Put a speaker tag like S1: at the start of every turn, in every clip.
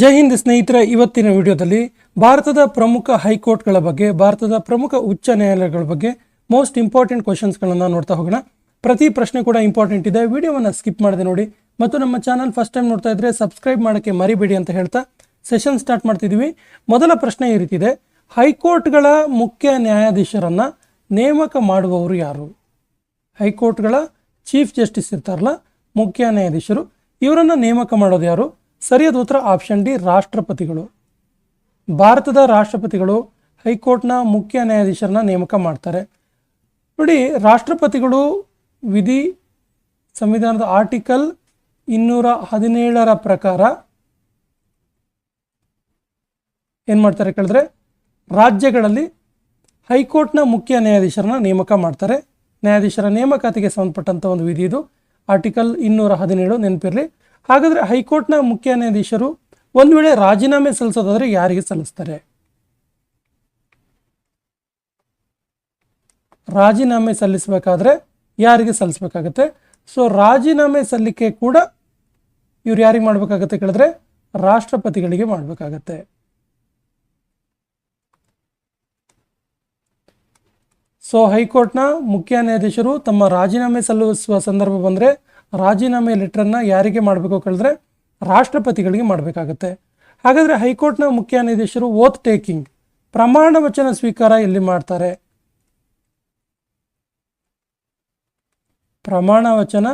S1: ಜೈ ಹಿಂದ್ ಸ್ನೇಹಿತರ, ಇವತ್ತಿನ ವಿಡಿಯೋದಲ್ಲಿ ಭಾರತದ ಪ್ರಮುಖ ಹೈಕೋರ್ಟ್ಗಳ ಬಗ್ಗೆ, ಭಾರತದ ಪ್ರಮುಖ ಉಚ್ಚ ನ್ಯಾಯಾಲಯಗಳ ಬಗ್ಗೆ ಮೋಸ್ಟ್ ಇಂಪಾರ್ಟೆಂಟ್ ಕ್ವಶನ್ಸ್ಗಳನ್ನು ನೋಡ್ತಾ ಹೋಗೋಣ. ಪ್ರತಿ ಪ್ರಶ್ನೆ ಕೂಡ ಇಂಪಾರ್ಟೆಂಟ್ ಇದೆ. ವಿಡಿಯೋವನ್ನು ಸ್ಕಿಪ್ ಮಾಡದೆ ನೋಡಿ. ಮತ್ತು ನಮ್ಮ ಚಾನಲ್ ಫಸ್ಟ್ ಟೈಮ್ ನೋಡ್ತಾ ಇದ್ರೆ ಸಬ್ಸ್ಕ್ರೈಬ್ ಮಾಡೋಕ್ಕೆ ಮರಿಬೇಡಿ ಅಂತ ಹೇಳ್ತಾ ಸೆಷನ್ ಸ್ಟಾರ್ಟ್ ಮಾಡ್ತಿದ್ದೀವಿ. ಮೊದಲ ಪ್ರಶ್ನೆ ಈ ರೀತಿ ಇದೆ. ಹೈಕೋರ್ಟ್ಗಳ ಮುಖ್ಯ ನ್ಯಾಯಾಧೀಶರನ್ನ ನೇಮಕ ಮಾಡುವವರು ಯಾರು? ಹೈಕೋರ್ಟ್ಗಳ ಚೀಫ್ ಜಸ್ಟಿಸ್ ಇರ್ತಾರಲ್ಲ, ಮುಖ್ಯ ನ್ಯಾಯಾಧೀಶರು. ಇವರನ್ನ ನೇಮಕ ಮಾಡೋದು ಯಾರು? ಸರಿಯಾದ ಉತ್ತರ ಆಪ್ಷನ್ ಡಿ ರಾಷ್ಟ್ರಪತಿಗಳು. ಭಾರತದ ರಾಷ್ಟ್ರಪತಿಗಳು ಹೈಕೋರ್ಟ್ನ ಮುಖ್ಯ ನ್ಯಾಯಾಧೀಶರನ್ನ ನೇಮಕ ಮಾಡ್ತಾರೆ. ನೋಡಿ, ರಾಷ್ಟ್ರಪತಿಗಳು ವಿಧಿ ಸಂವಿಧಾನದ ಆರ್ಟಿಕಲ್ ಇನ್ನೂರ ಹದಿನೇಳರ ಪ್ರಕಾರ ಏನು ಮಾಡ್ತಾರೆ ಕೇಳಿದ್ರೆ, ರಾಜ್ಯಗಳಲ್ಲಿ ಹೈಕೋರ್ಟ್ನ ಮುಖ್ಯ ನ್ಯಾಯಾಧೀಶರನ್ನ ನೇಮಕ ಮಾಡ್ತಾರೆ. ನ್ಯಾಯಾಧೀಶರ ನೇಮಕಾತಿಗೆ ಸಂಬಂಧಪಟ್ಟಂಥ ಒಂದು ವಿಧಿ ಇದು. ಆರ್ಟಿಕಲ್ ಇನ್ನೂರ ಹದಿನೇಳು ನೆನಪಿರಲಿ. ಹಾಗಾದರೆ ಹೈಕೋರ್ಟ್ನ ಮುಖ್ಯ ನ್ಯಾಯಾಧೀಶರು ಒಂದು ವೇಳೆ ರಾಜೀನಾಮೆ ಸಲ್ಲಿಸೋದಾದ್ರೆ ಯಾರಿಗೆ ಸಲ್ಲಿಸ್ತಾರೆ? ರಾಜೀನಾಮೆ ಸಲ್ಲಿಸಬೇಕಾದ್ರೆ ಯಾರಿಗೆ ಸಲ್ಲಿಸಬೇಕಾಗತ್ತೆ? ಸೊ ರಾಜೀನಾಮೆ ಸಲ್ಲಿಕೆ ಕೂಡ ಇವ್ರು ಯಾರಿಗೆ ಮಾಡಬೇಕಾಗತ್ತೆ ಕೇಳಿದ್ರೆ ರಾಷ್ಟ್ರಪತಿಗಳಿಗೆ ಮಾಡಬೇಕಾಗತ್ತೆ. ಸೊ ಹೈಕೋರ್ಟ್ನ ಮುಖ್ಯ ನ್ಯಾಯಾಧೀಶರು ತಮ್ಮ ರಾಜೀನಾಮೆ ಸಲ್ಲಿಸುವ ಸಂದರ್ಭ ಬಂದರೆ ರಾಜೀನಾಮೆ ಲೆಟ್ರನ್ನು ಯಾರಿಗೆ ಮಾಡಬೇಕು ಕೇಳಿದ್ರೆ ರಾಷ್ಟ್ರಪತಿಗಳಿಗೆ ಮಾಡಬೇಕಾಗತ್ತೆ. ಹಾಗಾದರೆ ಹೈಕೋರ್ಟ್ನ ಮುಖ್ಯ ನ್ಯಾಯಾಧೀಶರು ಓತ್ ಟೇಕಿಂಗ್, ಪ್ರಮಾಣ ವಚನ ಸ್ವೀಕಾರ ಎಲ್ಲಿ ಮಾಡ್ತಾರೆ? ಪ್ರಮಾಣ ವಚನ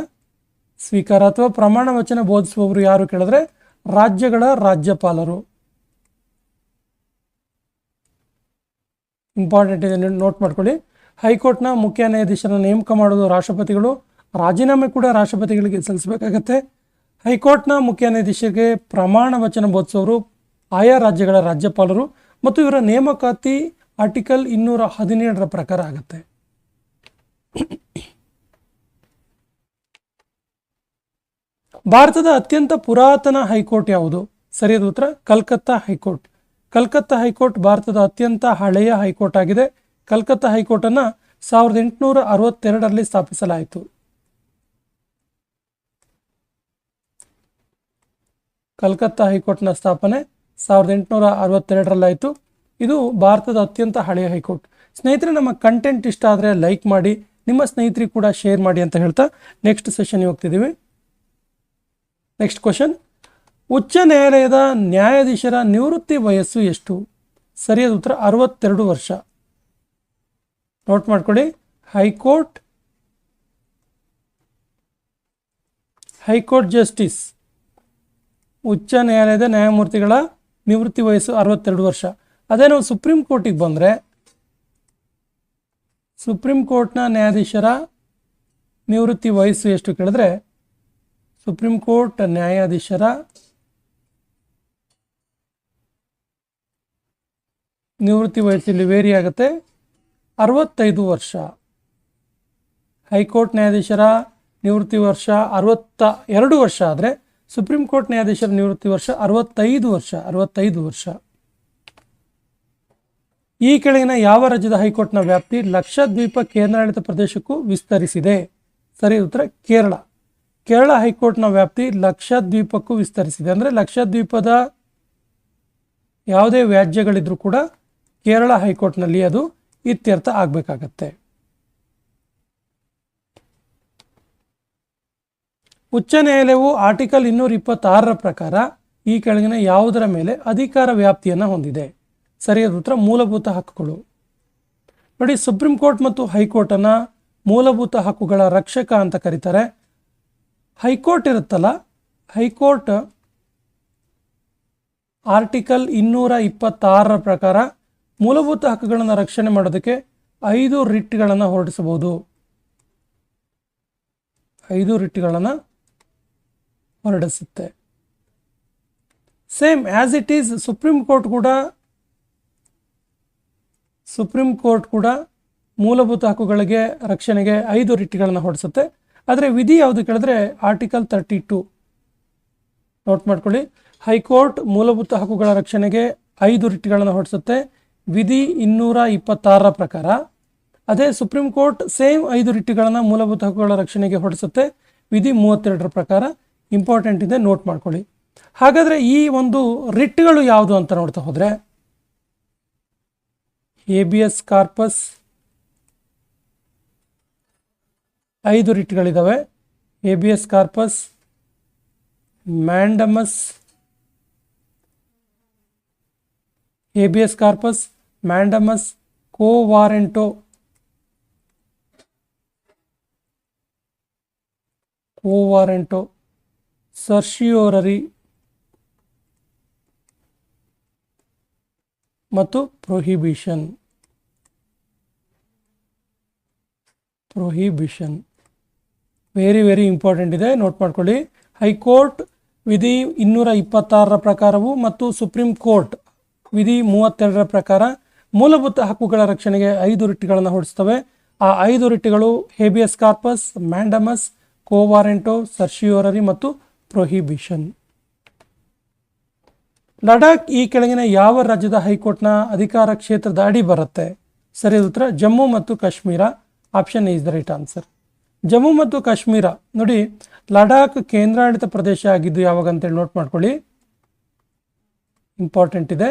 S1: ಸ್ವೀಕಾರ ಅಥವಾ ಪ್ರಮಾಣ ವಚನ ಬೋಧಿಸುವವರು ಯಾರು ಕೇಳಿದ್ರೆ ರಾಜ್ಯಗಳ ರಾಜ್ಯಪಾಲರು. ಇಂಪಾರ್ಟೆಂಟ್ ಇದೆ ನೋಟ್ ಮಾಡ್ಕೊಳ್ಳಿ. ಹೈಕೋರ್ಟ್ನ ಮುಖ್ಯ ನ್ಯಾಯಾಧೀಶರನ್ನು ನೇಮಕ ಮಾಡೋದು ರಾಷ್ಟ್ರಪತಿಗಳು ರಾಜೀನಾಮೆ ಕೂಡ ರಾಷ್ಟ್ರಪತಿಗಳಿಗೆ ಸಲ್ಲಿಸಬೇಕಾಗತ್ತೆ. ಹೈಕೋರ್ಟ್ನ ಮುಖ್ಯ ನ್ಯಾಯಾಧೀಶರಿಗೆ ಪ್ರಮಾಣ ವಚನ ಬೋಧಿಸೋರು ಆಯಾ ರಾಜ್ಯಗಳ ರಾಜ್ಯಪಾಲರು ಮತ್ತು ಇವರ ನೇಮಕಾತಿ ಆರ್ಟಿಕಲ್ ಇನ್ನೂರ ಹದಿನೇಳರ ಪ್ರಕಾರ ಆಗುತ್ತೆ. ಭಾರತದ ಅತ್ಯಂತ ಪುರಾತನ ಹೈಕೋರ್ಟ್ ಯಾವುದು? ಸರಿಯಾದ ಉತ್ತರ, ಕಲ್ಕತ್ತಾ ಹೈಕೋರ್ಟ್. ಕಲ್ಕತ್ತಾ ಹೈಕೋರ್ಟ್ ಭಾರತದ ಅತ್ಯಂತ ಹಳೆಯ ಹೈಕೋರ್ಟ್ ಆಗಿದೆ. ಕಲ್ಕತ್ತಾ ಹೈಕೋರ್ಟನ್ನು ಸಾವಿರದ ಎಂಟುನೂರ ಅರವತ್ತೆರಡರಲ್ಲಿ ಸ್ಥಾಪಿಸಲಾಯಿತು. ಕಲ್ಕತ್ತಾ ಹೈಕೋರ್ಟ್ನ ಸ್ಥಾಪನೆ ಸಾವಿರದ ಎಂಟುನೂರ ಅರವತ್ತೆರಡರಲ್ಲಾಯಿತು. ಇದು ಭಾರತದ ಅತ್ಯಂತ ಹಳೆಯ ಹೈಕೋರ್ಟ್. ಸ್ನೇಹಿತರೆ, ನಮ್ಮ ಕಂಟೆಂಟ್ ಇಷ್ಟ ಆದರೆ ಲೈಕ್ ಮಾಡಿ, ನಿಮ್ಮ ಸ್ನೇಹಿತರಿಗೆ ಕೂಡ ಶೇರ್ ಮಾಡಿ ಅಂತ ಹೇಳ್ತಾ ನೆಕ್ಸ್ಟ್ ಸೆಷನ್ಗೆ ಹೋಗ್ತಿದ್ದೀವಿ. Next question. ಉಚ್ಚ ನ್ಯಾಯಾಲಯದ ನ್ಯಾಯಾಧೀಶರ ನಿವೃತ್ತಿ ವಯಸ್ಸು ಎಷ್ಟು? ಸರಿಯಾದ ಉತ್ತರ, ಅರವತ್ತೆರಡು ವರ್ಷ. ನೋಟ್ ಮಾಡ್ಕೊಳ್ಳಿ. High court high court justice. ಉಚ್ಚ ನ್ಯಾಯಾಲಯದ ನ್ಯಾಯಮೂರ್ತಿಗಳ ನಿವೃತ್ತಿ ವಯಸ್ಸು ಅರವತ್ತೆರಡು ವರ್ಷ. ಅದೇ ನಾವು ಸುಪ್ರೀಂ ಕೋರ್ಟಿಗೆ ಬಂದರೆ, ಸುಪ್ರೀಂ ಕೋರ್ಟ್ನ ನ್ಯಾಯಾಧೀಶರ ನಿವೃತ್ತಿ ವಯಸ್ಸು ಎಷ್ಟು ಕೇಳಿದ್ರೆ, ಸುಪ್ರೀಂ ಕೋರ್ಟ್ ನ್ಯಾಯಾಧೀಶರ ನಿವೃತ್ತಿ ವಯಸ್ಸಲ್ಲಿ ವೇರಿ ಆಗುತ್ತೆ. ಅರವತ್ತೈದು ವರ್ಷ. ಹೈಕೋರ್ಟ್ ನ್ಯಾಯಾಧೀಶರ ನಿವೃತ್ತಿ ವರ್ಷ ಅರವತ್ತ ಎರಡು ವರ್ಷ ಆದರೆ ಸುಪ್ರೀಂ ಕೋರ್ಟ್ ನ್ಯಾಯಾಧೀಶರ ನಿವೃತ್ತಿ ವರ್ಷ ಅರವತ್ತೈದು ವರ್ಷ ಅರವತ್ತೈದು ವರ್ಷ. ಈ ಕೆಳಗಿನ ಯಾವ ರಾಜ್ಯದ ಹೈಕೋರ್ಟ್ನ ವ್ಯಾಪ್ತಿ ಲಕ್ಷದ್ವೀಪ ಕೇಂದ್ರಾಡಳಿತ ಪ್ರದೇಶಕ್ಕೂ ವಿಸ್ತರಿಸಿದೆ? ಸರಿ ಉತ್ತರ, ಕೇರಳ. ಕೇರಳ ಹೈಕೋರ್ಟ್ನ ವ್ಯಾಪ್ತಿ ಲಕ್ಷದ್ವೀಪಕ್ಕೂ ವಿಸ್ತರಿಸಿದೆ. ಅಂದರೆ ಲಕ್ಷದ್ವೀಪದ ಯಾವುದೇ ವ್ಯಾಜ್ಯಗಳಿದ್ರೂ ಕೂಡ ಕೇರಳ ಹೈಕೋರ್ಟ್ನಲ್ಲಿ ಅದು ಇತ್ಯರ್ಥ ಆಗಬೇಕಾಗತ್ತೆ. ಉಚ್ಚ ನ್ಯಾಯಾಲಯವು ಆರ್ಟಿಕಲ್ ಇನ್ನೂರ ಇಪ್ಪತ್ತಾರರ ಪ್ರಕಾರ ಈ ಕೆಳಗಿನ ಯಾವುದರ ಮೇಲೆ ಅಧಿಕಾರ ವ್ಯಾಪ್ತಿಯನ್ನು ಹೊಂದಿದೆ. ಸರಿಯಾದ ಉತ್ತರ ಮೂಲಭೂತ ಹಕ್ಕುಗಳು. ನೋಡಿ, ಸುಪ್ರೀಂ ಕೋರ್ಟ್ ಮತ್ತು ಹೈಕೋರ್ಟನ್ನು ಮೂಲಭೂತ ಹಕ್ಕುಗಳ ರಕ್ಷಕ ಅಂತ ಕರೀತಾರೆ. ಹೈಕೋರ್ಟ್ ಇರುತ್ತಲ್ಲ, ಹೈಕೋರ್ಟ್ ಆರ್ಟಿಕಲ್ ಇನ್ನೂರ ಇಪ್ಪತ್ತಾರರ ಪ್ರಕಾರ ಮೂಲಭೂತ ಹಕ್ಕುಗಳನ್ನು ರಕ್ಷಣೆ ಮಾಡೋದಕ್ಕೆ ಐದು ರಿಟ್ಗಳನ್ನು ಹೊರಡಿಸಬಹುದು ಐದು ರಿಟ್ಗಳನ್ನು ಹೊರಡಿಸುತ್ತೆ. Same as it is supreme court ಕೂಡ ಸುಪ್ರೀಂ ಕೋರ್ಟ್ ಕೂಡ ಮೂಲಭೂತ ಹಕ್ಕುಗಳಿಗೆ ರಕ್ಷಣೆಗೆ ಐದು ರಿಟ್ಗಳನ್ನು ಹೊರಡಿಸುತ್ತೆ. ಆದರೆ ವಿಧಿ ಯಾವುದು ಕೇಳಿದ್ರೆ ಆರ್ಟಿಕಲ್ ತರ್ಟಿ ಟು ನೋಟ್ ಮಾಡ್ಕೊಳ್ಳಿ ಹೈಕೋರ್ಟ್ ಮೂಲಭೂತ ಹಕ್ಕುಗಳ ರಕ್ಷಣೆಗೆ ಐದು ರಿಟ್ಗಳನ್ನು ಹೊರಡಿಸುತ್ತೆ. ವಿಧಿ ಇನ್ನೂರ ಇಪ್ಪತ್ತಾರರ ಪ್ರಕಾರ. ಅದೇ ಸುಪ್ರೀಂ ಕೋರ್ಟ್ ಸೇಮ್ ಐದು ರಿಟ್ಗಳನ್ನು ಮೂಲಭೂತ ಹಕ್ಕುಗಳ ರಕ್ಷಣೆಗೆ ಹೊರಡಿಸುತ್ತೆ. ವಿಧಿ ಮೂವತ್ತೆರಡರ ಪ್ರಕಾರ. ಇಂಪಾರ್ಟೆಂಟ್ ಇದೆ ನೋಟ್ ಮಾಡ್ಕೊಳ್ಳಿ. ಹಾಗಾದರೆ ಈ ಒಂದು ರಿಟ್ಗಳು ಯಾವುದು ಅಂತ ನೋಡ್ತಾ ಹೋದರೆ ಎಸ್ ಕಾರ್ಪಸ್ ಐದು ರಿಟ್ಗಳಿದ್ದಾವೆ habeas corpus mandamus habeas corpus mandamus quo warranto quo warranto certiorari ಮತ್ತು prohibition. Prohibition. Very very important ಇದೆ, ನೋಟ್ ಮಾಡ್ಕೊಳ್ಳಿ. ಹೈಕೋರ್ಟ್ ವಿಧಿ ಇನ್ನೂರ ಇಪ್ಪತ್ತಾರರ ಪ್ರಕಾರವು ಮತ್ತು ಸುಪ್ರೀಂ ಕೋರ್ಟ್ ವಿಧಿ ಮೂವತ್ತೆರಡರ ಪ್ರಕಾರ ಮೂಲಭೂತ ಹಕ್ಕುಗಳ ರಕ್ಷಣೆಗೆ ಐದು ರಿಟ್ಗಳನ್ನು ಹೊರಡಿಸ್ತವೆ ಆ ಐದು ರಿಟ್ಗಳು habeas corpus, mandamus, quo warranto certiorari ಮತ್ತು ಪ್ರೊಹಿಬಿಷನ್ ಲಡಾಖ್ ಈ ಕೆಳಗಿನ ಯಾವ ರಾಜ್ಯದ ಹೈಕೋರ್ಟ್ನ ಅಧಿಕಾರ ಕ್ಷೇತ್ರದ ಅಡಿ ಬರುತ್ತೆ? ಸರಿ ಉತ್ತರ. ಜಮ್ಮು ಮತ್ತು Kashmir. Option is the right answer Jammu ಮತ್ತು ಕಾಶ್ಮೀರ. ನೋಡಿ, ಲಡಾಖ್ ಕೇಂದ್ರಾಡಳಿತ ಪ್ರದೇಶ ಆಗಿದ್ದು ಯಾವಾಗ ಅಂತೇಳಿ ನೋಟ್ ಮಾಡ್ಕೊಳ್ಳಿ. ಇಂಪಾರ್ಟೆಂಟ್ ಇದೆ.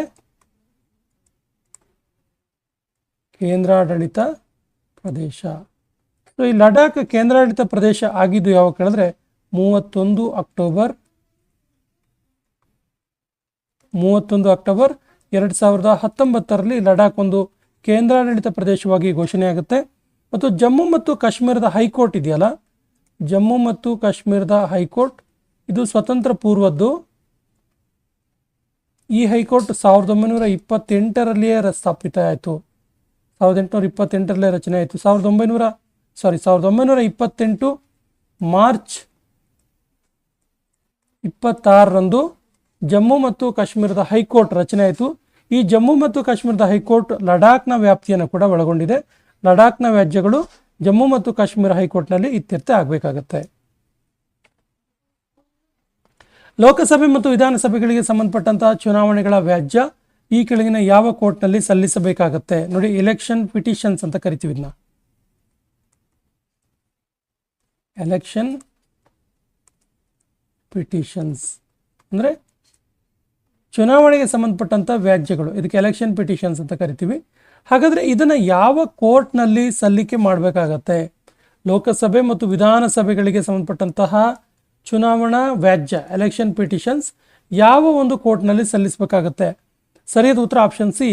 S1: ಕೇಂದ್ರಾಡಳಿತ ಪ್ರದೇಶ. ಸೊ ಈ ಲಡಾಖ್ ಕೇಂದ್ರಾಡಳಿತ ಪ್ರದೇಶ ಆಗಿದ್ದು ಯಾವಾಗ ಕೇಳಿದ್ರೆ ಮೂವತ್ತೊಂದು ಅಕ್ಟೋಬರ್ ಮೂವತ್ತೊಂದು ಅಕ್ಟೋಬರ್ ಎರಡು ಸಾವಿರದ ಹತ್ತೊಂಬತ್ತರಲ್ಲಿ ಲಡಾಖ್ ಒಂದು ಕೇಂದ್ರಾಡಳಿತ ಪ್ರದೇಶವಾಗಿ ಘೋಷಣೆಯಾಗುತ್ತೆ ಮತ್ತು ಜಮ್ಮು ಮತ್ತು ಕಾಶ್ಮೀರದ ಹೈಕೋರ್ಟ್ ಇದೆಯಲ್ಲ? ಜಮ್ಮು ಮತ್ತು ಕಾಶ್ಮೀರದ ಹೈಕೋರ್ಟ್, ಇದು ಸ್ವತಂತ್ರ ಪೂರ್ವದ್ದು. ಈ ಹೈಕೋರ್ಟ್ ಸಾವಿರದ ಒಂಬೈನೂರ ಇಪ್ಪತ್ತೆಂಟರಲ್ಲಿಯೇ ಸ್ಥಾಪಿತ ಆಯಿತು. ಸಾವಿರದ ಎಂಟುನೂರ ಇಪ್ಪತ್ತೆಂಟರಲ್ಲೇ ರಚನೆ ಆಯಿತು. ಸಾವಿರದ ಒಂಬೈನೂರ ಸಾರಿ ಸಾವಿರದ ಒಂಬೈನೂರ ಇಪ್ಪತ್ತೆಂಟು ಮಾರ್ಚ್ ಇಪ್ಪತ್ತಾರರಂದು ಜಮ್ಮು ಮತ್ತು ಕಾಶ್ಮೀರದ ಹೈಕೋರ್ಟ್ ರಚನೆ ಆಯಿತು. ಈ ಜಮ್ಮು ಮತ್ತು ಕಾಶ್ಮೀರದ ಹೈಕೋರ್ಟ್ ಲಡಾಖ್ನ ವ್ಯಾಪ್ತಿಯನ್ನು ಕೂಡ ಒಳಗೊಂಡಿದೆ. ಲಡಾಖ್ನ ವ್ಯಾಜ್ಯಗಳು ಜಮ್ಮು ಮತ್ತು ಕಾಶ್ಮೀರ ಹೈಕೋರ್ಟ್ನಲ್ಲಿ ಇತ್ಯರ್ಥ ಆಗಬೇಕಾಗತ್ತೆ. ಲೋಕಸಭೆ ಮತ್ತು ವಿಧಾನಸಭೆಗಳಿಗೆ ಸಂಬಂಧಪಟ್ಟಂತಹ ಚುನಾವಣೆಗಳ ವ್ಯಾಜ್ಯ ಈ ಕೆಳಗಿನ ಯಾವ ಕೋರ್ಟ್ನಲ್ಲಿ ಸಲ್ಲಿಸಬೇಕಾಗತ್ತೆ? ನೋಡಿ, ಎಲೆಕ್ಷನ್ ಪಿಟಿಷನ್ಸ್ ಅಂತ ಕರಿತೀವಿ ಇದನ್ನ ಎಲೆಕ್ಷನ್ ಪಿಟಿಷನ್ಸ್ ಅಂದರೆ ಚುನಾವಣೆಗೆ ಸಂಬಂಧಪಟ್ಟಂಥ ವ್ಯಾಜ್ಯಗಳು. ಇದಕ್ಕೆ ಎಲೆಕ್ಷನ್ ಪಿಟಿಷನ್ಸ್ ಅಂತ ಕರಿತೀವಿ. ಹಾಗಾದರೆ ಇದನ್ನು ಯಾವ ಕೋರ್ಟ್ನಲ್ಲಿ ಸಲ್ಲಿಕೆ ಮಾಡಬೇಕಾಗತ್ತೆ? ಲೋಕಸಭೆ ಮತ್ತು ವಿಧಾನಸಭೆಗಳಿಗೆ ಸಂಬಂಧಪಟ್ಟಂತಹ ಚುನಾವಣಾ ವ್ಯಾಜ್ಯ ಎಲೆಕ್ಷನ್ ಪಿಟಿಷನ್ಸ್ ಯಾವ ಒಂದು ಕೋರ್ಟ್ನಲ್ಲಿ ಸಲ್ಲಿಸಬೇಕಾಗತ್ತೆ? ಸರಿಯಾದ ಉತ್ತರ ಆಪ್ಷನ್ ಸಿ.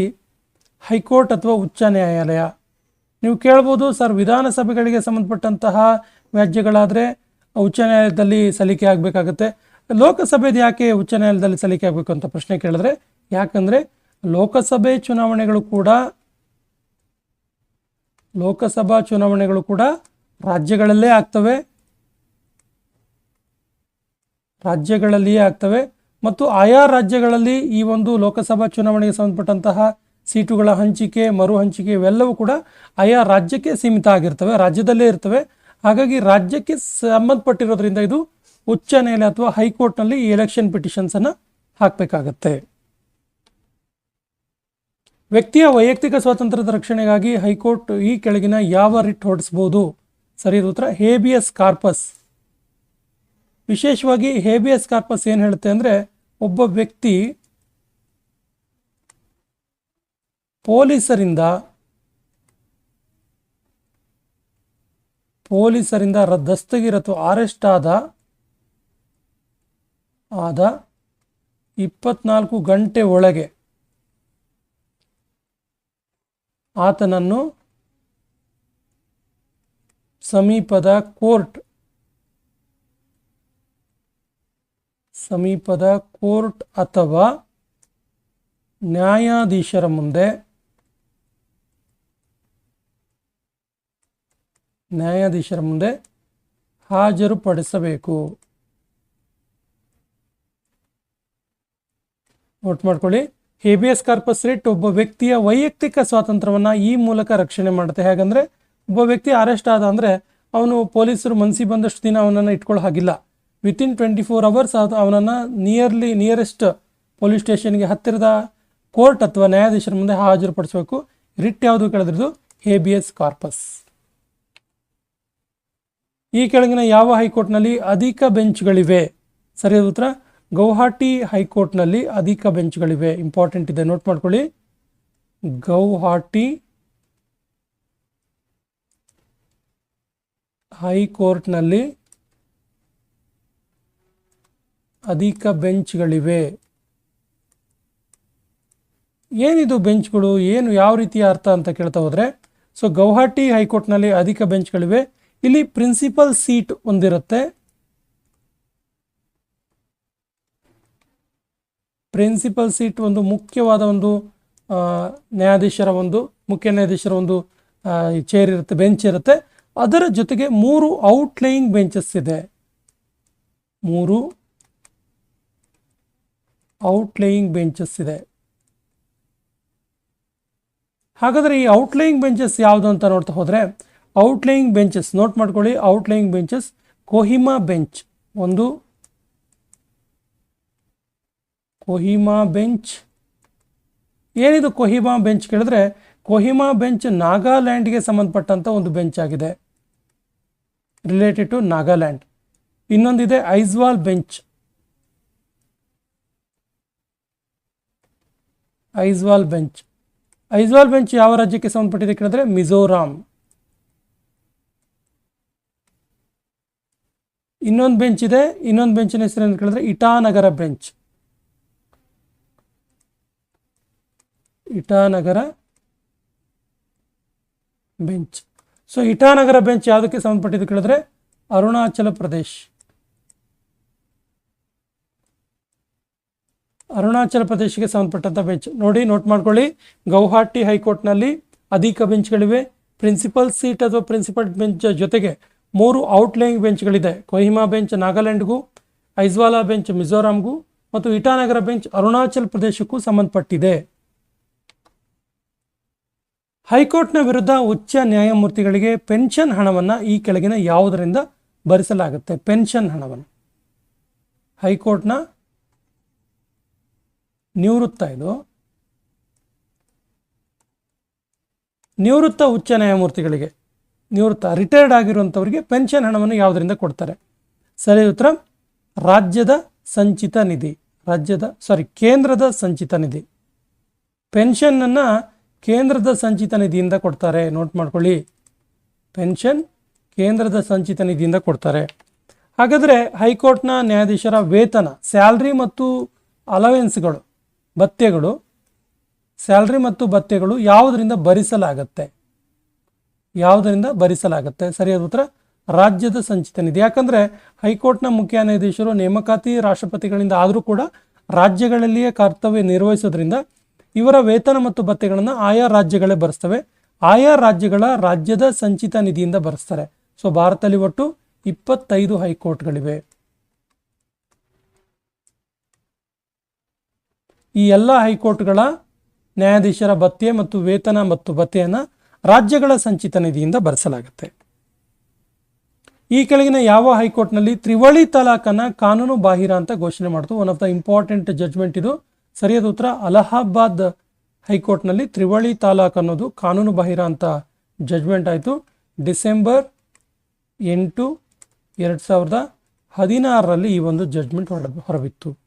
S1: ಹೈಕೋರ್ಟ್ ಅಥವಾ ಉಚ್ಚ ನ್ಯಾಯಾಲಯ. ನೀವು ಕೇಳ್ಬೋದು, ಸರ್, ವಿಧಾನಸಭೆಗಳಿಗೆ ಸಂಬಂಧಪಟ್ಟಂತಹ ವ್ಯಾಜ್ಯಗಳಾದರೆ ಉಚ್ಚ ನ್ಯಾಯಾಲಯದಲ್ಲಿ ಸಲ್ಲಿಕೆ ಆಗಬೇಕಾಗತ್ತೆ. ಲೋಕಸಭೆದು ಯಾಕೆ ಉಚ್ಚ ನ್ಯಾಯಾಲಯದಲ್ಲಿ ಸಲ್ಲಿಕೆ ಆಗಬೇಕು ಅಂತ ಪ್ರಶ್ನೆ ಕೇಳಿದ್ರೆ, ಯಾಕಂದರೆ ಲೋಕಸಭೆ ಚುನಾವಣೆಗಳು ಕೂಡ, ಲೋಕಸಭಾ ಚುನಾವಣೆಗಳು ಕೂಡ ರಾಜ್ಯಗಳಲ್ಲೇ ಆಗ್ತವೆ. ರಾಜ್ಯಗಳಲ್ಲಿಯೇ ಆಗ್ತವೆ. ಮತ್ತು ಆಯಾ ರಾಜ್ಯಗಳಲ್ಲಿ ಈ ಒಂದು ಲೋಕಸಭಾ ಚುನಾವಣೆಗೆ ಸಂಬಂಧಪಟ್ಟಂತಹ ಸೀಟುಗಳ ಹಂಚಿಕೆ ಮರು ಹಂಚಿಕೆ ಇವೆಲ್ಲವೂ ಕೂಡ ಆಯಾ ರಾಜ್ಯಕ್ಕೆ ಸೀಮಿತ ಆಗಿರ್ತವೆ, ರಾಜ್ಯದಲ್ಲೇ ಇರ್ತವೆ. ಹಾಗಾಗಿ ರಾಜ್ಯಕ್ಕೆ ಸಂಬಂಧಪಟ್ಟಿರೋದ್ರಿಂದ ಇದು ಉಚ್ಚ ನ್ಯಾಯಾಲಯ ಅಥವಾ ಹೈಕೋರ್ಟ್ನಲ್ಲಿ ಈ ಎಲೆಕ್ಷನ್ ಪಿಟಿಷನ್ಸನ್ನು ಹಾಕಬೇಕಾಗತ್ತೆ. ವ್ಯಕ್ತಿಯ ವೈಯಕ್ತಿಕ ಸ್ವಾತಂತ್ರ್ಯದ ರಕ್ಷಣೆಗಾಗಿ ಹೈಕೋರ್ಟ್ ಈ ಕೆಳಗಿನ ಯಾವ ರಿಟ್ ಹೊರಡಿಸಬಹುದು ಸರಿಯಾದ ಉತ್ತರ ಹೇಬಿಯಸ್ ಕಾರ್ಪಸ್. ವಿಶೇಷವಾಗಿ ಹೇಬಿಯಸ್ ಕಾರ್ಪಸ್ ಏನು ಹೇಳುತ್ತೆ ಅಂದರೆ ಒಬ್ಬ ವ್ಯಕ್ತಿ ಪೊಲೀಸರಿಂದ ಪೊಲೀಸರಿಂದ ದಸ್ತಗಿರತು ಅರೆಸ್ಟ್ ಆದ ಆದ ಇಪ್ಪತ್ನಾಲ್ಕು ಗಂಟೆ ಒಳಗೆ ಆತನನ್ನು ಸಮೀಪದ ಕೋರ್ಟ್ ಸಮೀಪದ ಕೋರ್ಟ್ ಅಥವಾ ನ್ಯಾಯಾಧೀಶರ ಮುಂದೆ ನ್ಯಾಯಾಧೀಶರ ಮುಂದೆ ಹಾಜರುಪಡಿಸಬೇಕು. ನೋಟ್ ಮಾಡ್ಕೊಳ್ಳಿ. ಹೇಬಿಯಸ್ ಕಾರ್ಪಸ್ ರಿಟ್ ಒಬ್ಬ ವ್ಯಕ್ತಿಯ ವೈಯಕ್ತಿಕ ಸ್ವಾತಂತ್ರ್ಯವನ್ನು ಈ ಮೂಲಕ ರಕ್ಷಣೆ ಮಾಡುತ್ತೆ. ಹೇಗಂದ್ರೆ, ಒಬ್ಬ ವ್ಯಕ್ತಿ ಅರೆಸ್ಟ್ ಆದ ಅಂದರೆ ಅವನು ಪೊಲೀಸರು ಮನಸ್ಸಿ ಬಂದಷ್ಟು ದಿನ ಅವನನ್ನು ಇಟ್ಕೊಳ್ಳೋ ಹಾಗಿಲ್ಲ. ವಿತಿನ್ ಟ್ವೆಂಟಿ ಫೋರ್ ಅವರ್ಸ್ ಅವನನ್ನು ನಿಯರ್ಲಿ ನಿಯರೆಸ್ಟ್ ಪೊಲೀಸ್ ಸ್ಟೇಷನ್ಗೆ ಹತ್ತಿರದ ಕೋರ್ಟ್ ಅಥವಾ ನ್ಯಾಯಾಧೀಶರ ಮುಂದೆ ಹಾಜರುಪಡಿಸಬೇಕು. ರಿಟ್ ಯಾವುದು ಕೇಳಿದ್ರದು? Habeas corpus. ಈ ಕೆಳಗಿನ ಯಾವ ಹೈಕೋರ್ಟ್ನಲ್ಲಿ ಅಧಿಕ ಬೆಂಚ್ಗಳಿವೆ? ಸರಿಯಾದ ಉತ್ತರ, ಗೌಹಾಟಿ ಹೈಕೋರ್ಟ್ನಲ್ಲಿ ಅಧಿಕ ಬೆಂಚ್ಗಳಿವೆ. ಇಂಪಾರ್ಟೆಂಟ್ ಇದೆ, ನೋಟ್ ಮಾಡ್ಕೊಳ್ಳಿ. ಗೌಹಾಟಿ ಹೈಕೋರ್ಟ್ನಲ್ಲಿ ಅಧಿಕ ಬೆಂಚ್ಗಳಿವೆ. ಏನಿದು ಬೆಂಚ್ಗಳು? ಏನು, ಯಾವ ರೀತಿಯ ಅರ್ಥ ಅಂತ ಕೇಳ್ತಾ ಹೋದರೆ, ಸೊ ಗೌಹಾಟಿ ಹೈಕೋರ್ಟ್ನಲ್ಲಿ ಅಧಿಕ ಬೆಂಚ್ಗಳಿವೆ. ಇಲ್ಲಿ ಪ್ರಿನ್ಸಿಪಲ್ ಸೀಟ್ ಒಂದಿರುತ್ತೆ. ಪ್ರಿನ್ಸಿಪಲ್ ಸೀಟ್ ಒಂದು ಮುಖ್ಯವಾದ ಒಂದು ನ್ಯಾಯಾಧೀಶರ ಒಂದು, ಮುಖ್ಯ ನ್ಯಾಯಾಧೀಶರ ಒಂದು ಚೇರ್ ಇರುತ್ತೆ ಬೆಂಚ್ ಇರುತ್ತೆ. ಅದರ ಜೊತೆಗೆ ಮೂರು ಔಟ್ಲೈಯಿಂಗ್ ಬೆಂಚಸ್ ಇದೆ. ಮೂರು ಔಟ್ಲೈಯಿಂಗ್ ಬೆಂಚಸ್ ಇದೆ. ಹಾಗಾದರೆ ಈ ಔಟ್ಲೈಯಿಂಗ್ ಬೆಂಚಸ್ ಯಾವುದು ಅಂತ ನೋಡ್ತಾ ಹೋದರೆ ಔಟ್ಲೈಯಿಂಗ್ ಬೆಂಚಸ್ ನೋಟ್ ಮಾಡ್ಕೊಳ್ಳಿ ಔಟ್ಲೈಯಿಂಗ್ ಬೆಂಚಸ್ ಕೊಹಿಮಾ ಬೆಂಚ್ ಒಂದು. ಕೊಹಿಮಾ ಬೆಂಚ್ ಏನಿದು ಕೊಹಿಮಾ ಬೆಂಚ್ ಕೇಳಿದ್ರೆ ಕೊಹಿಮಾ ಬೆಂಚ್ ನಾಗಾಲ್ಯಾಂಡ್ಗೆ ಸಂಬಂಧಪಟ್ಟಂಥ ಒಂದು ಬೆಂಚ್ ಆಗಿದೆ. Related to Nagaland. ಇನ್ನೊಂದಿದೆ Aizawl bench Aizawl bench Aizawl bench ಯಾವ ರಾಜ್ಯಕ್ಕೆ ಸಂಬಂಧಪಟ್ಟಿದೆ ಕೇಳಿದ್ರೆ ಮಿಜೋರಾಂ ಇನ್ನೊಂದು ಬೆಂಚ್ ಇದೆ, ಇನ್ನೊಂದು ಬೆಂಚಿನ ಹೆಸರು ಏನು ಕೇಳಿದ್ರೆ Itanagar bench Itanagar bench so Itanagar bench ಯಾವುದಕ್ಕೆ ಸಂಬಂಧಪಟ್ಟಿದ್ದು ಕೇಳಿದ್ರೆ ಅರುಣಾಚಲ ಪ್ರದೇಶ್. ಅರುಣಾಚಲ ಪ್ರದೇಶಕ್ಕೆ ಸಂಬಂಧಪಟ್ಟಂತ ಬೆಂಚ್ ನೋಡಿ ನೋಟ್ ಮಾಡ್ಕೊಳ್ಳಿ. ಗೌಹಾಟಿ ಹೈಕೋರ್ಟ್ನಲ್ಲಿ ಅಧಿಕ ಬೆಂಚ್ಗಳಿವೆ ಪ್ರಿನ್ಸಿಪಲ್ ಸೀಟ್ ಅಥವಾ ಪ್ರಿನ್ಸಿಪಲ್ ಬೆಂಚ್ ಜೊತೆಗೆ ಮೂರು ಔಟ್ಲೈಯಿಂಗ್ ಬೆಂಚ್ಗಳಿದೆ. ಕೊಹಿಮಾ ಬೆಂಚ್ ನಾಗಾಲ್ಯಾಂಡ್ಗೂ, ಐಜ್ವಾಲಾ ಬೆಂಚ್ ಮಿಜೋರಾಂಗೂ ಮತ್ತು ಇಟಾನಗರ ಬೆಂಚ್ ಅರುಣಾಚಲ್ ಪ್ರದೇಶಕ್ಕೂ ಸಂಬಂಧಪಟ್ಟಿದೆ. ಹೈಕೋರ್ಟ್ನ ವಿರುದ್ಧ ಉಚ್ಚ ನ್ಯಾಯಮೂರ್ತಿಗಳಿಗೆ ಪೆನ್ಷನ್ ಹಣವನ್ನು ಈ ಕೆಳಗಿನ ಯಾವುದರಿಂದ ಭರಿಸಲಾಗುತ್ತೆ? ಪೆನ್ಷನ್ ಹಣವನ್ನು. ಹೈಕೋರ್ಟ್ನ ನಿವೃತ್ತ ಇದು. ನಿವೃತ್ತ ಉಚ್ಚ ನ್ಯಾಯಮೂರ್ತಿಗಳಿಗೆ ನಿವೃತ್ತ ರಿಟೈರ್ಡ್ ಆಗಿರುವಂಥವರಿಗೆ ಪೆನ್ಷನ್ ಹಣವನ್ನು ಯಾವುದರಿಂದ ಕೊಡ್ತಾರೆ? ಸರಿ, ಉತ್ತರ. ರಾಜ್ಯದ ಸಂಚಿತ ನಿಧಿ. ರಾಜ್ಯದ ಸಾರಿ ಕೇಂದ್ರದ ಸಂಚಿತ ನಿಧಿ. ಪೆನ್ಷನ್ನನ್ನು ಕೇಂದ್ರದ ಸಂಚಿತ ನಿಧಿಯಿಂದ ಕೊಡ್ತಾರೆ. ನೋಟ್ ಮಾಡ್ಕೊಳ್ಳಿ. ಪೆನ್ಷನ್ ಕೇಂದ್ರದ ಸಂಚಿತ ನಿಧಿಯಿಂದ ಕೊಡ್ತಾರೆ. ಹಾಗಾದರೆ ಹೈಕೋರ್ಟ್ನ ನ್ಯಾಯಾಧೀಶರ ವೇತನ, ಸ್ಯಾಲ್ರಿ ಮತ್ತು ಅಲವೆನ್ಸ್ಗಳು ಭತ್ಯೆಗಳು, ಸ್ಯಾಲ್ರಿ ಮತ್ತು ಭತ್ಯೆಗಳು ಯಾವುದರಿಂದ ಭರಿಸಲಾಗತ್ತೆ? ಯಾವುದರಿಂದ ಭರಿಸಲಾಗುತ್ತೆ? ಸರಿಯಾದ ಉತ್ತರ, ರಾಜ್ಯದ ಸಂಚಿತ ನಿಧಿ ಯಾಕಂದರೆ ಹೈಕೋರ್ಟ್ನ ಮುಖ್ಯ ನ್ಯಾಯಾಧೀಶರು, ನೇಮಕಾತಿ ರಾಷ್ಟ್ರಪತಿಗಳಿಂದ ಆದರೂ ಕೂಡ ರಾಜ್ಯಗಳಲ್ಲಿಯೇ ಕರ್ತವ್ಯ ನಿರ್ವಹಿಸೋದ್ರಿಂದ ಇವರ ವೇತನ ಮತ್ತು ಭತ್ಯೆಗಳನ್ನು ಆಯಾ ರಾಜ್ಯಗಳೇ ಭರಿಸ್ತವೆ. ಆಯಾ ರಾಜ್ಯಗಳ ರಾಜ್ಯದ ಸಂಚಿತ ನಿಧಿಯಿಂದ ಭರಿಸ್ತಾರೆ. ಸೊ, ಭಾರತದಲ್ಲಿ ಒಟ್ಟು ಇಪ್ಪತ್ತೈದು ಹೈಕೋರ್ಟ್ಗಳಿವೆ. ಈ ಎಲ್ಲ ಹೈಕೋರ್ಟ್ಗಳ ನ್ಯಾಯಾಧೀಶರ ಭತ್ಯೆ ಮತ್ತು ವೇತನ ಮತ್ತು ಭತ್ಯೆಯನ್ನು ರಾಜ್ಯಗಳ ಸಂಚಿತ ನಿಧಿಯಿಂದ ಭರಿಸಲಾಗುತ್ತೆ. ಈ ಕೆಳಗಿನ ಯಾವ ಹೈಕೋರ್ಟ್ನಲ್ಲಿ ತ್ರಿವಳಿ ತಲಾಖನ್ನು ಕಾನೂನು ಬಾಹಿರ ಅಂತ ಘೋಷಣೆ ಮಾಡ್ತು. One of the important judgement ಇದು. ಸರಿಯಾದ ಉತ್ತರ, ಅಲಹಾಬಾದ್ ಹೈಕೋರ್ಟ್ನಲ್ಲಿ ತ್ರಿವಳಿ ತಾಲಾಕ್ ಅನ್ನೋದು ಕಾನೂನು ಬಾಹಿರ ಅಂತ ಜಡ್ಜ್ಮೆಂಟ್ ಆಯಿತು. ಡಿಸೆಂಬರ್ ಎಂಟು ಎರಡು ಸಾವಿರದ ಹದಿನಾರರಲ್ಲಿ ಈ ಒಂದು ಜಡ್ಜ್ಮೆಂಟ್ ಹೊರ, ಹೊರಬಿತ್ತು.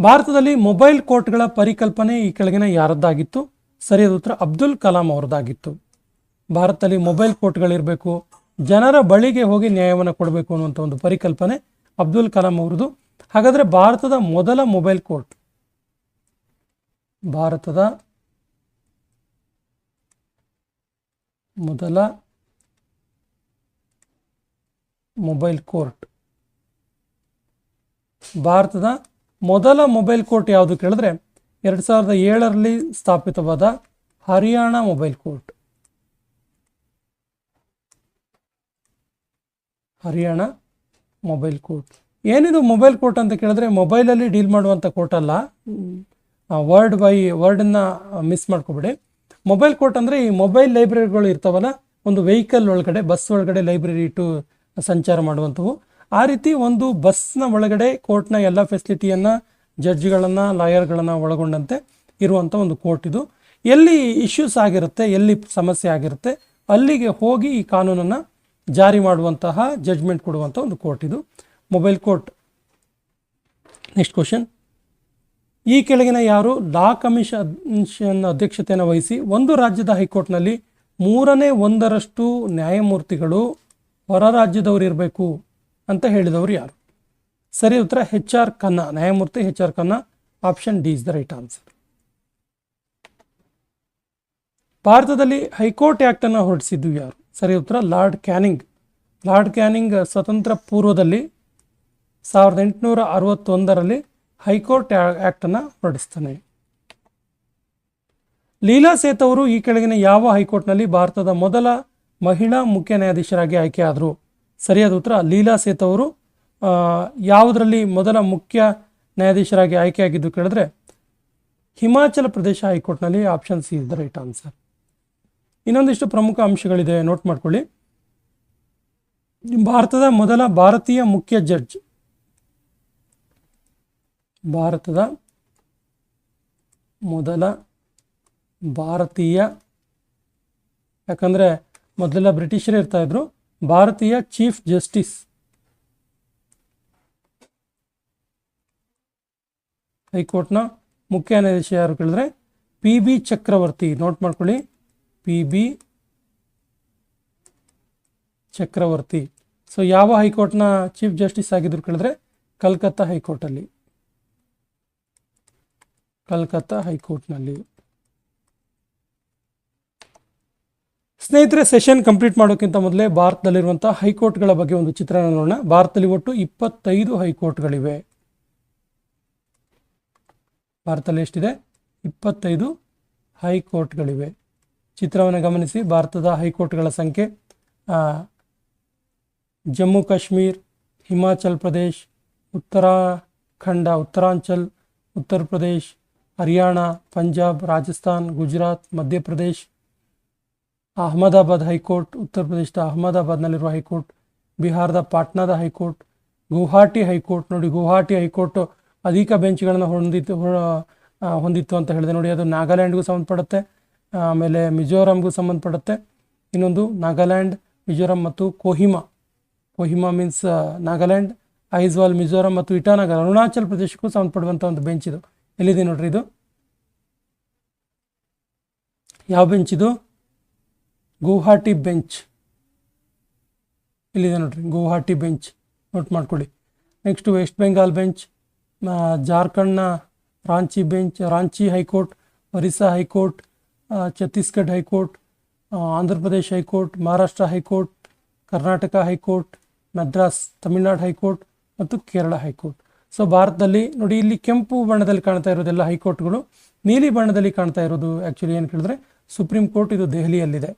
S1: ಭಾರತದಲ್ಲಿ ಮೊಬೈಲ್ ಕೋರ್ಟ್ಗಳ ಪರಿಕಲ್ಪನೆ ಈ ಕೆಳಗಿನ ಯಾರದ್ದಾಗಿತ್ತು? ಸರಿಯಾದ ಉತ್ತರ ಅಬ್ದುಲ್ ಕಲಾಂ ಅವ್ರದ್ದಾಗಿತ್ತು. ಭಾರತದಲ್ಲಿ ಮೊಬೈಲ್ ಕೋರ್ಟ್ಗಳಿರಬೇಕು, ಜನರ ಬಳಿಗೆ ಹೋಗಿ ನ್ಯಾಯವನ್ನು ಕೊಡಬೇಕು ಅನ್ನುವಂಥ ಒಂದು ಪರಿಕಲ್ಪನೆ ಅಬ್ದುಲ್ ಕಲಾಂ ಅವರದು ಹಾಗಾದರೆ ಭಾರತದ ಮೊದಲ ಮೊಬೈಲ್ ಕೋರ್ಟ್, ಭಾರತದ ಮೊದಲ ಮೊಬೈಲ್ ಕೋರ್ಟ್, ಭಾರತದ ಮೊದಲ ಮೊಬೈಲ್ ಕೋರ್ಟ್ ಯಾವುದು ಕೇಳಿದ್ರೆ ಎರಡು ಸಾವಿರದ ಏಳರಲ್ಲಿ ಸ್ಥಾಪಿತವಾದ Haryana mobile court. Haryana mobile court. ಏನಿದು ಮೊಬೈಲ್ ಕೋರ್ಟ್ ಅಂತ ಕೇಳಿದ್ರೆ ಮೊಬೈಲಲ್ಲಿ ಡೀಲ್ ಮಾಡುವಂಥ ಕೋರ್ಟ್ ಅಲ್ಲ. ವರ್ಡ್ ಬೈ ವರ್ಡನ್ನ ಮಿಸ್ ಮಾಡ್ಕೊಬೇಡಿ. ಮೊಬೈಲ್ ಕೋರ್ಟ್ ಅಂದರೆ ಈ ಮೊಬೈಲ್ ಲೈಬ್ರರಿಗಳು ಇರ್ತಾವಲ್ಲ, ಒಂದು ವೆಹಿಕಲ್ ಒಳಗಡೆ, ಬಸ್ ಒಳಗಡೆ ಲೈಬ್ರರಿ ಇಟ್ಟು ಸಂಚಾರ ಮಾಡುವಂಥವು. ಆ ರೀತಿ ಒಂದು ಬಸ್ನ ಒಳಗಡೆ ಕೋರ್ಟ್ನ ಎಲ್ಲ ಫೆಸಿಲಿಟಿಯನ್ನು ಜಡ್ಜ್ಗಳನ್ನು, ಲಾಯರ್ಗಳನ್ನು ಒಳಗೊಂಡಂತೆ ಇರುವಂಥ ಒಂದು ಕೋರ್ಟ್ ಇದು. ಎಲ್ಲಿ ಇಶ್ಯೂಸ್ ಆಗಿರುತ್ತೆ, ಎಲ್ಲಿ ಸಮಸ್ಯೆ ಆಗಿರುತ್ತೆ, ಅಲ್ಲಿಗೆ ಹೋಗಿ ಈ ಕಾನೂನನ್ನು ಜಾರಿ ಮಾಡುವಂತಹ, ಜಡ್ಜ್ಮೆಂಟ್ ಕೊಡುವಂಥ ಒಂದು ಕೋರ್ಟ್ ಇದು. Mobile court. Next question. ಈ ಕೆಳಗಿನ ಯಾರು? ಲಾ ಕಮಿಷನ್ ಅಧ್ಯಕ್ಷತೆಯನ್ನು ವಹಿಸಿ ಒಂದು ರಾಜ್ಯದ ಹೈಕೋರ್ಟ್ನಲ್ಲಿ ಮೂರನೇ ಒಂದರಷ್ಟು ನ್ಯಾಯಮೂರ್ತಿಗಳು ಹೊರ ರಾಜ್ಯದವರು ಇರಬೇಕು ಅಂತ ಹೇಳಿದವರು ಯಾರು? ಸರಿ ಉತ್ತರ ಹೆಚ್ ಆರ್ ಖನ್ನಾ, ನ್ಯಾಯಮೂರ್ತಿ H R Khanna option D is the right answer ಭಾರತದಲ್ಲಿ ಹೈಕೋರ್ಟ್ ಆ್ಯಕ್ಟ್ ಅನ್ನು ಹೊರಡಿಸಿದ್ದು ಯಾರು? ಸರಿ ಉತ್ತರ ಲಾರ್ಡ್ ಕ್ಯಾನಿಂಗ್. ಲಾರ್ಡ್ ಕ್ಯಾನಿಂಗ್ ಸ್ವತಂತ್ರ ಪೂರ್ವದಲ್ಲಿ ಸಾವಿರದ ಎಂಟುನೂರ ಅರವತ್ತೊಂದರಲ್ಲಿ ಹೈಕೋರ್ಟ್ ಆ್ಯಕ್ಟನ್ನು ಹೊರಡಿಸ್ತಾನೆ. ಲೀಲಾ ಸೇತ್ ಅವರು ಈ ಕೆಳಗಿನ ಯಾವ ಹೈಕೋರ್ಟ್ನಲ್ಲಿ ಭಾರತದ ಮೊದಲ ಮಹಿಳಾ ಮುಖ್ಯ ನ್ಯಾಯಾಧೀಶರಾಗಿ ಆಯ್ಕೆಯಾದರು? ಸರಿಯಾದ ಉತ್ತರ ಲೀಲಾ ಸೇತ್ ಅವರು ಯಾವುದರಲ್ಲಿ ಮೊದಲ ಮುಖ್ಯ ನ್ಯಾಯಾಧೀಶರಾಗಿ ಆಯ್ಕೆಯಾಗಿದ್ದು ಕೇಳಿದ್ರೆ ಹಿಮಾಚಲ ಪ್ರದೇಶ ಹೈಕೋರ್ಟ್ನಲ್ಲಿ option C is the right answer. ಇನ್ನೊಂದಿಷ್ಟು ಪ್ರಮುಖ ಅಂಶಗಳಿದೆ, ನೋಟ್ ಮಾಡ್ಕೊಳ್ಳಿ. ಭಾರತದ ಮೊದಲ ಭಾರತೀಯ ಮುಖ್ಯ ಜಡ್ಜ್. ಭಾರತದ ಮೊದಲ ಭಾರತೀಯ, ಯಾಕಂದರೆ ಮೊದಲೆಲ್ಲ ಬ್ರಿಟಿಷರೇ ಇರ್ತಾಯಿದ್ರು ಭಾರತೀಯ ಚೀಫ್ ಜಸ್ಟಿಸ್ ಹೈಕೋರ್ಟ್ನ ಮುಖ್ಯ ನ್ಯಾಯಾಧೀಶ ಯಾರು ಕೇಳಿದ್ರೆ ಪಿ ಬಿ ಚಕ್ರವರ್ತಿ ನೋಟ್ ಮಾಡ್ಕೊಳ್ಳಿ. P B Chakravarti. ಸೊ ಯಾವ ಹೈಕೋರ್ಟ್ನ ಚೀಫ್ ಜಸ್ಟಿಸ್ ಆಗಿದ್ರು ಕೇಳಿದ್ರೆ ಕಲ್ಕತ್ತಾ ಹೈಕೋರ್ಟಲ್ಲಿ. ಕಲ್ಕತ್ತಾ ಹೈಕೋರ್ಟ್ನಲ್ಲಿ. ಸ್ನೇಹಿತರೆ, ಸೆಷನ್ ಕಂಪ್ಲೀಟ್ ಮಾಡೋಕ್ಕಿಂತ ಮೊದಲೇ ಭಾರತದಲ್ಲಿರುವಂಥ ಹೈಕೋರ್ಟ್ಗಳ ಬಗ್ಗೆ ಒಂದು ಚಿತ್ರಣ ನೋಡೋಣ. ಭಾರತದಲ್ಲಿ ಒಟ್ಟು ಇಪ್ಪತ್ತೈದು ಹೈಕೋರ್ಟ್ಗಳಿವೆ. ಭಾರತದಲ್ಲಿ ಎಷ್ಟಿದೆ? ಇಪ್ಪತ್ತೈದು ಹೈಕೋರ್ಟ್ಗಳಿವೆ. ಚಿತ್ರವನ್ನು ಗಮನಿಸಿ, ಭಾರತದ ಹೈಕೋರ್ಟ್ಗಳ ಸಂಖ್ಯೆ. ಜಮ್ಮು ಕಾಶ್ಮೀರ್, ಹಿಮಾಚಲ್ ಪ್ರದೇಶ್, ಉತ್ತರಾಖಂಡ, ಉತ್ತರಾಂಚಲ್, ಉತ್ತರ ಪ್ರದೇಶ್, ಹರಿಯಾಣ, ಪಂಜಾಬ್, ರಾಜಸ್ಥಾನ್, ಗುಜರಾತ್ ಮಧ್ಯಪ್ರದೇಶ್ ಅಹಮದಾಬಾದ್ ಹೈಕೋರ್ಟ್, ಉತ್ತರ ಪ್ರದೇಶದ ಅಹಮದಾಬಾದ್ನಲ್ಲಿರುವ ಹೈಕೋರ್ಟ್, ಬಿಹಾರದ ಪಾಟ್ನಾದ ಹೈಕೋರ್ಟ್, ಗುವಾಹಟಿ ಹೈಕೋರ್ಟ್. ನೋಡಿ, ಗುವಾಹಟಿ ಹೈಕೋರ್ಟ್ ಅಧಿಕ ಬೆಂಚ್ಗಳನ್ನು ಹೊಂದಿತ್ತು ಹೊಂದಿತ್ತು ಅಂತ ಹೇಳಿದೆ. ನೋಡಿ, ಅದು ನಾಗಾಲ್ಯಾಂಡ್ಗೂ ಸಂಬಂಧಪಡುತ್ತೆ, ಆಮೇಲೆ ಮಿಜೋರಾಂಗೂ ಸಂಬಂಧಪಡುತ್ತೆ. ಇನ್ನೊಂದು ನಾಗಾಲ್ಯಾಂಡ್ ಮಿಜೋರಾಂ ಮತ್ತು ಕೋಹಿಮಾ. ಕೋಹಿಮಾ ಮೀನ್ಸ್ ನಾಗಾಲ್ಯಾಂಡ್, ಐಜ್ವಾಲ್ ಮಿಜೋರಾಂ ಮತ್ತು ಇಟಾನಗರ್ ಅರುಣಾಚಲ್ ಪ್ರದೇಶಕ್ಕೂ ಸಂಬಂಧಪಡುವಂಥ ಒಂದು ಬೆಂಚ್ ಇದು. ಎಲ್ಲಿದೆ ನೋಡ್ರಿ ಇದು? ಯಾವ ಬೆಂಚ್ ಇದು? ಗುವಾಹಟಿ ಬೆಂಚ್. ಇಲ್ಲಿದೆ ನೋಡ್ರಿ? ಗುವಾಹಟಿ ಬೆಂಚ್. ನೋಟ್ ಮಾಡ್ಕೊಳ್ಳಿ. Next West Bengal bench. ಜಾರ್ಖಂಡ್ನ Ranchi bench, Ranchi high court, Orissa high court Chhattisgarh high court Andhra Pradesh high court, Maharashtra high court, Karnataka high court, Madras, Tamil Nadu high court ಮತ್ತು Kerala high court. So, ಭಾರತದಲ್ಲಿ ನೋಡಿ, ಇಲ್ಲಿ ಕೆಂಪು ಬಣ್ಣದಲ್ಲಿ ಕಾಣ್ತಾ ಇರೋದೆಲ್ಲ ಹೈಕೋರ್ಟ್ಗಳು, ನೀಲಿ ಬಣ್ಣದಲ್ಲಿ ಕಾಣ್ತಾ ಇರೋದು ಆ್ಯಕ್ಚುಲಿ ಏನು ಕೇಳಿದ್ರೆ ಸುಪ್ರೀಂ ಕೋರ್ಟ್ ಇದು ದೆಹಲಿಯಲ್ಲಿದೆ.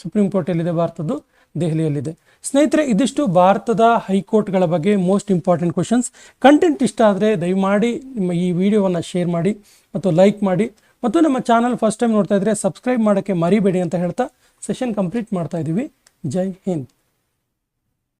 S1: ಸುಪ್ರೀಂ ಕೋರ್ಟ್ ಎಲ್ಲಿದೆ ಭಾರತದ್ದು? ದೆಹಲಿಯಲ್ಲಿದೆ. ಸ್ನೇಹಿತರೆ, ಇದಿಷ್ಟು ಭಾರತದ ಹೈಕೋರ್ಟ್ಗಳ ಬಗ್ಗೆ ಮೋಸ್ಟ್ ಇಂಪಾರ್ಟೆಂಟ್ ಕ್ವಶನ್ಸ್ ಕಂಟೆಂಟ್ ಇಷ್ಟ ಆದರೆ ದಯಮಾಡಿ ನಿಮ್ಮ ಈ ವಿಡಿಯೋವನ್ನು ಶೇರ್ ಮಾಡಿ ಮತ್ತು ಲೈಕ್ ಮಾಡಿ. ಮತ್ತು ನಮ್ಮ ಚಾನಲ್ ಫಸ್ಟ್ ಟೈಮ್ ನೋಡ್ತಾ ಇದ್ರೆ ಸಬ್ಸ್ಕ್ರೈಬ್ ಮಾಡೋಕ್ಕೆ ಮರಿಬೇಡಿ ಅಂತ ಹೇಳ್ತಾ ಸೆಷನ್ ಕಂಪ್ಲೀಟ್ ಮಾಡ್ತಾ ಇದ್ದೀವಿ ಜೈ ಹಿಂದ್.